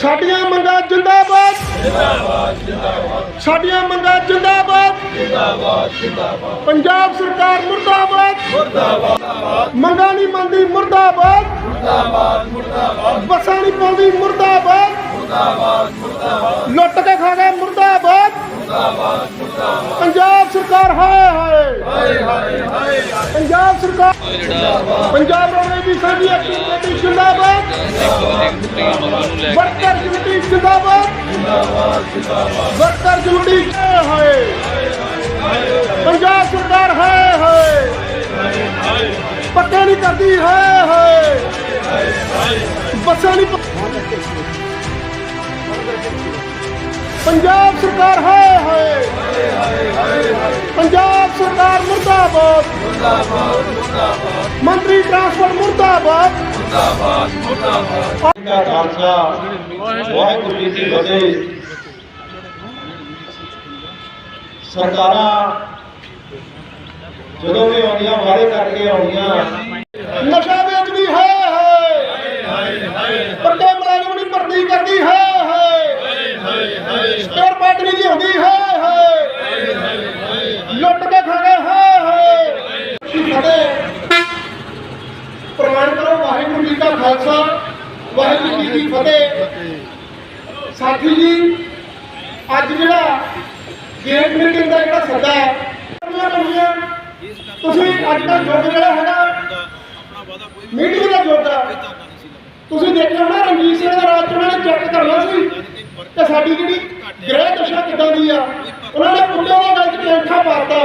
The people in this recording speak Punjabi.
ਸਾਡੀਆਂ ਮੰਗਾਂ ਜਿੰਦਾਬਾਦ। ਜਿੰਦਾਬਾਦ ਜਿੰਦਾਬਾਦ ਸਾਡੀਆਂ ਮੰਗਾਂ ਜਿੰਦਾਬਾਦ। ਜਿੰਦਾਬਾਦ ਜਿੰਦਾਬਾਦ ਪੰਜਾਬ ਸਰਕਾਰ ਮੁਰਦਾਬਾਦ। ਮੁਰਦਾਬਾਦ ਮੰਗਾਂ ਨਹੀਂ ਮੰਨਦੀ ਮੁਰਦਾਬਾਦ। ਮੁਰਦਾਬਾਦ ਮੁਰਦਾਬਾਦ ਬੱਸਾਂ ਨਹੀਂ ਪਾਉਂਦੀ ਮੁਰਦਾਬਾਦ। ਮੁਰਦਾਬਾਦ ਮੁਰਦਾਬਾਦ ਲੁੱਟ ਕੇ ਖਾ ਗਏ ਮੁਰਦਾਬਾਦ। ਮੁਰਦਾਬਾਦ ਮੁਰਦਾਬਾਦ ਪੰਜਾਬ ਸਰਕਾਰ ਹਾਏ ਹਾਏ। ਹਾਏ ਹਾਏ ਪੰਜਾਬ ਸਰਕਾਰ ਪੰਜਾਬ ਰੋਣੇ ਦੀ ਸਾਡੀ ਜਿੰਦਾਬਾਦ। ਵਰਕਰ ਜੁਟੀ ਜਿੰਦਾਬਾਦ। ਵਰਕਰ ਜੁਟੀ ਹਾਏ। ਪੰਜਾਬ ਸਰਕਾਰ ਹਾਏ ਹਾਏ। ਪੱਕੇ ਨਹੀਂ ਕਰਦੀ, ਹਾਏ ਹਾਏ। ਬੱਸਾਂ ਨਹੀਂ ਪੰਜਾਬ ਸਰਕਾਰ ਹਾਏ ਹਾਏ। ਪੰਜਾਬ ਸਰਕਾਰ ਮੁਰਦਾਬਾਦ। ਮੰਤਰੀ ਟਰਾਂਸਪੋਰਟ ਮੁਰਦਾਬਾਦ। ਦਾ ਖਾਲਸਾ ਵਾਹਿਗੁਰੂ ਜੀ ਕੀ ਫਤਿਹ। ਸਰਕਾਰਾਂ ਜਦੋਂ ਵੀ ਆਉਂਦੀਆਂ ਵਾਅਦੇ ਕਰਕੇ ਆਉਂਦੀਆਂ। ਨਸ਼ਾ ਵੇਚ ਵੀ ਹੈ ਹੈ ਪੱਕੇ ਮੁਲਾਜ਼ਮ ਨਹੀਂ ਭਰਤੀ ਕਰਦੀ ਹੈ ਹੈ ਸਪੇਅਰ ਪਾਰਟ ਨਹੀਂ ਲਿਆਉਂਦੀ ਹੈ ਹੈ ਲੁੱਟ ਕੇ ਖਾ ਗਏ ਹੈ ਹੈ ਸਾਡੇ ਪ੍ਰਮਾਣ ਕਰੋ ਵਾਹਿਗੁਰੂ ਖਾਲਸਾ, ਵਾਹਿਗੁਰੂ ਜੀ ਕੀ ਫਤਿਹ। ਸਾਥੀ ਜੀ, ਅੱਜ ਜਿਹੜਾ ਗੇਟ ਮੀਟਿੰਗ ਦਾ ਜਿਹੜਾ ਸੱਦਾ ਹੈ ਤੁਸੀਂ ਅੱਜ ਦਾ ਯੁੱਗ ਜਿਹੜਾ ਹੈਗਾ ਮੀਟਿੰਗ ਦਾ ਯੁੱਗ ਆ ਤੁਸੀਂ ਦੇਖਿਆ ਹੋਣਾ, ਰਣਜੀਤ ਸਿੰਘ ਦਾ ਰਾਜ ਉਹਨਾਂ ਨੇ ਚੈੱਕ ਕਰਨਾ ਸੀ ਤੇ ਸਾਡੀ ਜਿਹੜੀ ਗ੍ਰਹਿ ਦਸ਼ਾ ਕਿੱਦਾਂ ਦੀ ਆ। ਉਹਨਾਂ ਨੇ ਕੁੱਤੇ ਦੇ ਗੱਲ 'ਚ ਕੈਂਠਾ ਪਾਤਾ।